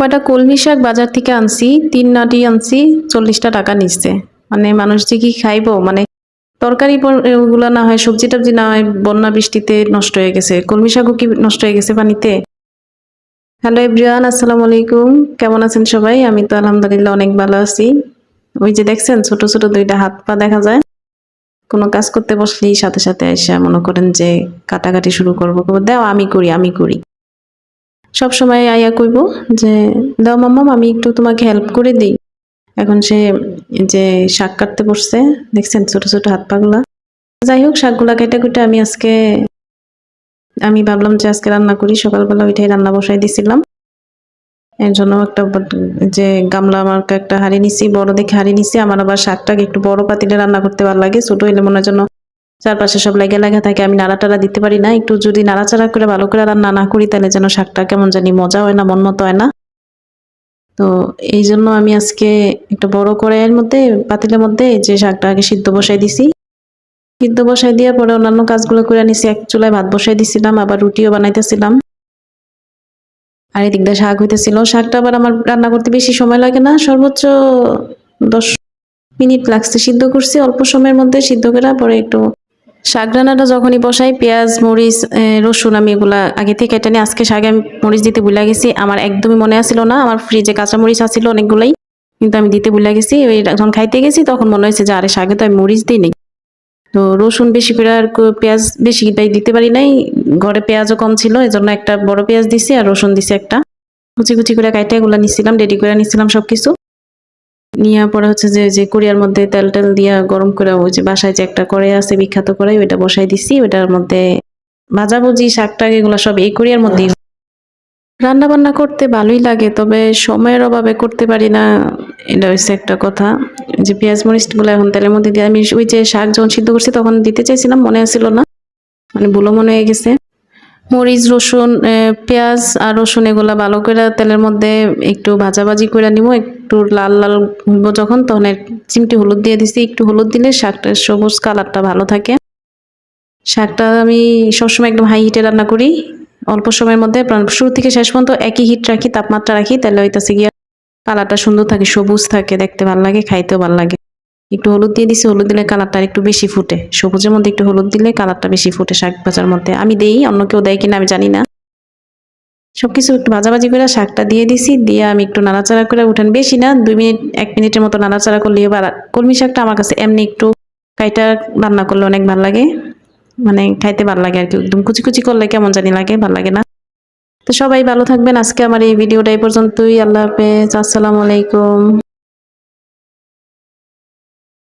কয়টা কলমি শাক বাজার থেকে আনছি? তিন নাটি আনছি চল্লিশটা টাকা নিচ্ছে। মানে মানুষ যে কি খাইবো? মানে তরকারি ওগুলা না হয় সবজি টবজি না হয় বন্যা বৃষ্টিতে নষ্ট হয়ে গেছে। কলমি শাকও কি নষ্ট হয়ে গেছে পানিতে? হ্যালো এভরিওয়ান আসসালামু আলাইকুম। কেমন আছেন সবাই? আমি তো আলহামদুলিল্লাহ অনেক ভালো আছি। ওই যে দেখছেন ছোট ছোট দুইটা হাত পা দেখা যায়। কোনো কাজ করতে বসলেই সাথে সাথে এসে মনে করেন যে কাটাকাটি শুরু করব, দাও আমি করি আমি করি। সব সময় আয়া কইব যে, দাও মাম্মাম আমি একটু তোমাকে হেল্প করে দিই। এখন সে যে শাক কাটতে বসছে, দেখছেন ছোট ছোট হাত পাগুলা। যাই হোক, শাকগুলা কেটে কুটে আমি আজকে, আমি ভাবলাম যে আজকে রান্না করি। সকালবেলা ওইটাই রান্না বসাই দিছিলাম। এর জন্য একটা যে গামলা আমার একটা হাড়ি নিছি, বড় দেখে হাড়ি নিছি। আমার আবার শাকটাকে একটু বড় পাতিলে রান্না করতে ভালো লাগে ছোট হইলে মনে যেন চারপাশে সব লেগে লেগে থাকে, আমি নাড়া টাড়া দিতে পারি না। একটু যদি নাড়াচাড়া করে, ভালো করে রান্না না করি, তাহলে যেন শাকটা কেমন জানি মজা হয় না মন মতো হয় না। তো এই জন্য আমি আজকে একটা বড় কড়াইয়ের মধ্যে, পাতিলের মধ্যে যে শাকটা আগে সিদ্ধ বসাই দিছি। সিদ্ধ বসাই দিয়ে পরে অন্যান্য কাজগুলো করে নিছি, এক চুলায় ভাত বসাই দিছিলাম, আবার রুটিও বানাইতেছিলাম। আর এদিক দিয়ে শাক হইতেছিল। শাকটা আবার আমার রান্না করতে বেশি সময় লাগে না, সর্বোচ্চ দশ মিনিট লাগছে সিদ্ধ করছি। অল্প সময়ের মধ্যে সিদ্ধ করে পরে একটু শাক রান্নাটা যখনই বসাই, পেঁয়াজ, মরিচ রসুন, আমি এগুলা আগে থেকে এটা নিয়ে আজকে শাকে আমি মরিচ দিতে ভুলে গেছি। আমার একদমই মনে আসছিল না, আমার ফ্রিজে কাঁচা মরিচ আসছিল অনেকগুলাই, কিন্তু আমি দিতে ভুলে গেছি। ওই যখন খাইতে গেছি, তখন মনে হয়েছে যে, আরে, শাকে তো আমি মরিচ দিই নি তো রসুন বেশি করে আর পেঁয়াজ বেশি তাই দিতে পারি নাই। ঘরে পেঁয়াজও কম ছিল এই জন্য একটা বড় পেঁয়াজ দিছি আর রসুন দিছি একটা। কুচি কুচি করে কাইটে এগুলো নিছিলাম রেডি করে নিছিলাম সবকিছু। নিয়ে পরে হচ্ছে যে যে কোরিয়ার মধ্যে তেল টেল দিয়া গরম করে ওই যে বাসায় যে একটা কড়াই আছে, বিখ্যাত কড়াই ওইটা বসাই দিছি। ওইটার মধ্যে ভাজাভুজি শাক টাক এগুলো সব এই কোরিয়ার মধ্যেই। রান্না বান্না করতে ভালোই লাগে, তবে সময়ের অভাবে করতে পারি না। এটা হচ্ছে একটা কথা। যে পেঁয়াজ মরিচগুলো এখন তেলের মধ্যে দিয়ে আমি ওই যে শাক যখন সিদ্ধ করছি, তখন দিতে চাইছিলাম, মনে আসছিল না। মানে ভুলো মনে হয়ে গেছে। মরিচ, রসুন পেঁয়াজ আর রসুন এগুলা ভালো করে তেলের মধ্যে একটু ভাজাভাজি করে নিব একটু লাল লাল হইব যখন, তখন এক চিমটি হলুদ দিয়ে দিছি। একটু হলুদ দিলে শাকটার সবুজ কালারটা ভালো থাকে। শাকটা আমি সবসময় একদম হাই হিটে রান্না করি। অল্প সময়ের মধ্যে শুরু থেকে শেষ পর্যন্ত একই হিট রাখি, তাপমাত্রা রাখি, তাহলে হইতাছে গিয়া কালারটা সুন্দর থাকে, সবুজ থাকে, দেখতে ভালো লাগে, খাইতেও ভালো লাগে। একটু হলুদ দিয়ে দিছি, হলুদ দিলে কালারটা একটু বেশি ফুটে। সবুজের মধ্যে একটু হলুদ দিলে কালারটা বেশি ফুটে শাক ভাজার মধ্যে। আমি দেই, অন্য কেউ দেয় কিনা আমি জানি না। সবকিছু একটু ভাজাভাজি করে শাকটা দিয়ে দিছি, দিয়ে আমি একটু নাড়াচাড়া করে উঠান। বেশি না, দুই মিনিট, এক মিনিটের মতো নাড়াচাড়া করলে এবার কলমি শাকটা আমার কাছে এমনি একটু কাইটা রান্না করলে অনেক ভালো লাগে। মানে খাইতে ভালো লাগে আর কি, একদম কুচি কুচি করলে কেমন জানি লাগে, ভালো লাগে না। তো সবাই ভালো থাকবেন। আজকে আমার এই ভিডিওটা এই পর্যন্তই। আল্লাহ হাফেজ। আসসালামু আলাইকুম।